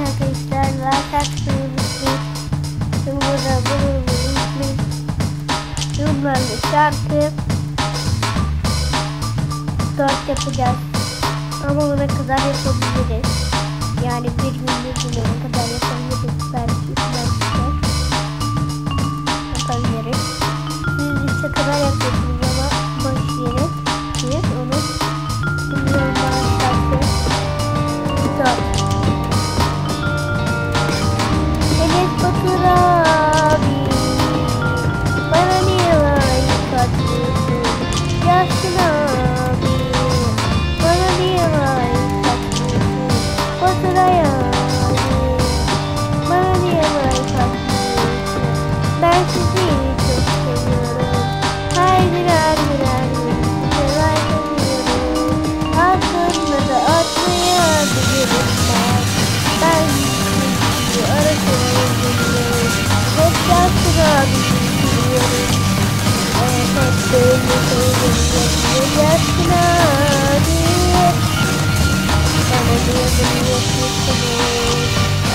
arkadaşlar like atmayı unutmayın. Şimdi burada bunu unutmayın. Yorumlarla şarkı dört yapacağız. Ama ona kadar yapabiliriz. Yani bir gün bir gün ona kadar yapabiliriz. Belki belki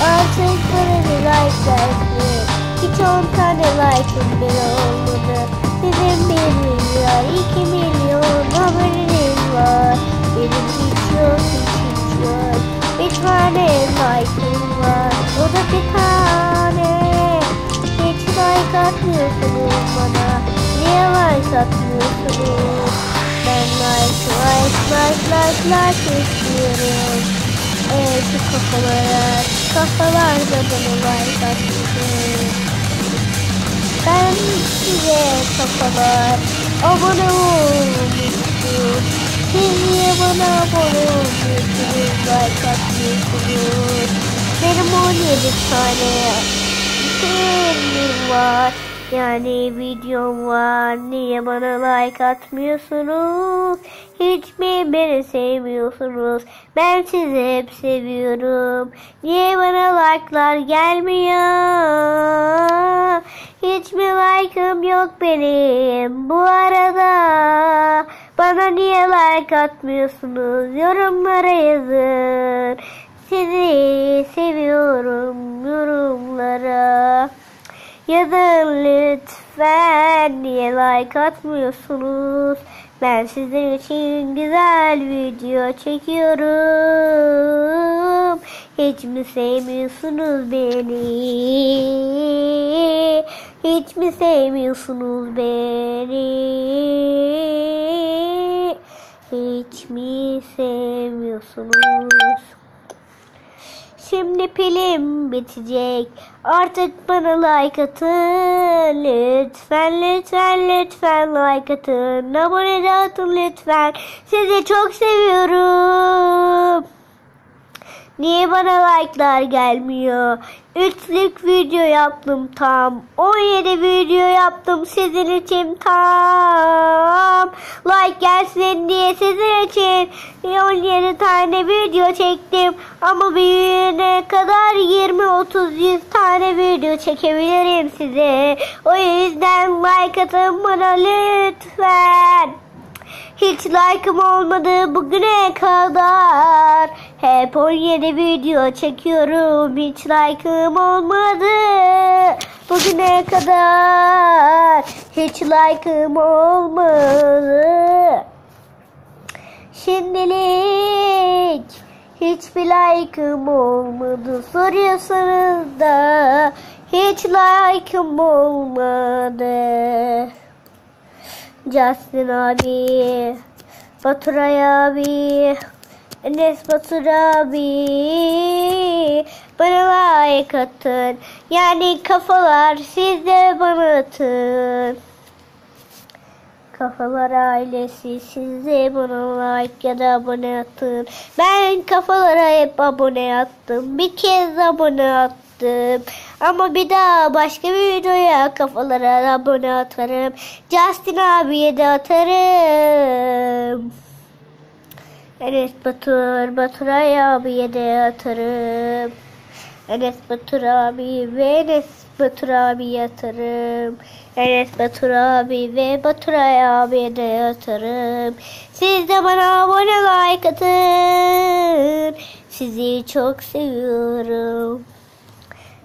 Artık bana like gelsin Hiç on tane like'ım bile olmadı. Sizin bir milyon, iki milyon bana. Niye like atmıyorsunuz? Ben like, like, like, like, like istiyorum. Evet şu kafalara Kafalarda bana like atmışsın Ben size kafalar Abone olmuştum Siz niye bana abone olmuyorsunuz Like atmıyorsunuz? Benim 17 tane filmim var yani videom var. Niye bana like atmıyorsunuz? Hiç mi beni sevmiyorsunuz? Ben sizi hep seviyorum. Niye bana like'lar gelmiyor? Hiç mi like'ım yok benim? Bu arada bana niye like atmıyorsunuz? Yorumlara yazın. Sizi seviyorum yorumlara. Yazın lütfen niye like atmıyorsunuz? Ben sizin için güzel video çekiyorum. Hiç mi sevmiyorsunuz beni? Hiç mi sevmiyorsunuz beni? Hiç mi sevmiyorsunuz? Şimdi pilim bitecek. Artık bana like atın. Lütfen lütfen lütfen like atın. Abone de atın lütfen. Sizi çok seviyorum. Niye bana like'lar gelmiyor? Üçlük video yaptım tam. 17 video yaptım sizin için tam. Gelsin diye sizin için 17 tane video çektim. Ama büyüyene kadar 20, 30, 100 tane video çekebilirim size. O yüzden like atın bana lütfen. Hiç like'ım olmadı bugüne kadar. Hep 17 video çekiyorum. Hiç like'ım olmadı bugüne kadar. Hiç like'ım olmadı. Hiçbir like'ım olmadı. Soruyorsanız da hiç like'ım olmadı. Justin abi, Baturay abi, Enes Batur abi, bana like atın. Yani kafalar siz de bana atın. Kafalar ailesi siz de bana like ya da abone atın. Ben kafalara hep abone attım. Bir kez abone attım. Ama bir daha başka bir videoya kafalara abone atarım. Justin abiye de atarım. Enes Batur, Baturay abiye de atarım. Enes Batur abi ve Enes Batur abi atarım. Enes Batur abi ve Baturay abiye de atarım. Siz de bana abone like atın. Sizi çok seviyorum.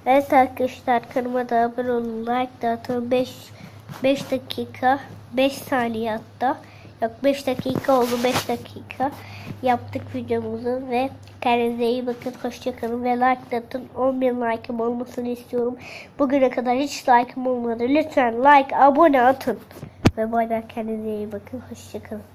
Evet arkadaşlar kanalıma da abone olun. Like da atın. 5 5 dakika 5 saniye hatta. Yok 5 dakika oldu 5 dakika. Yaptık videomuzu ve kendinize iyi bakın. Hoşçakalın ve like atın. 10 bin like'ım olmasını istiyorum. Bugüne kadar hiç like'ım olmadı. Lütfen like abone atın. Ve bu arada kendinize iyi bakın. Hoşçakalın.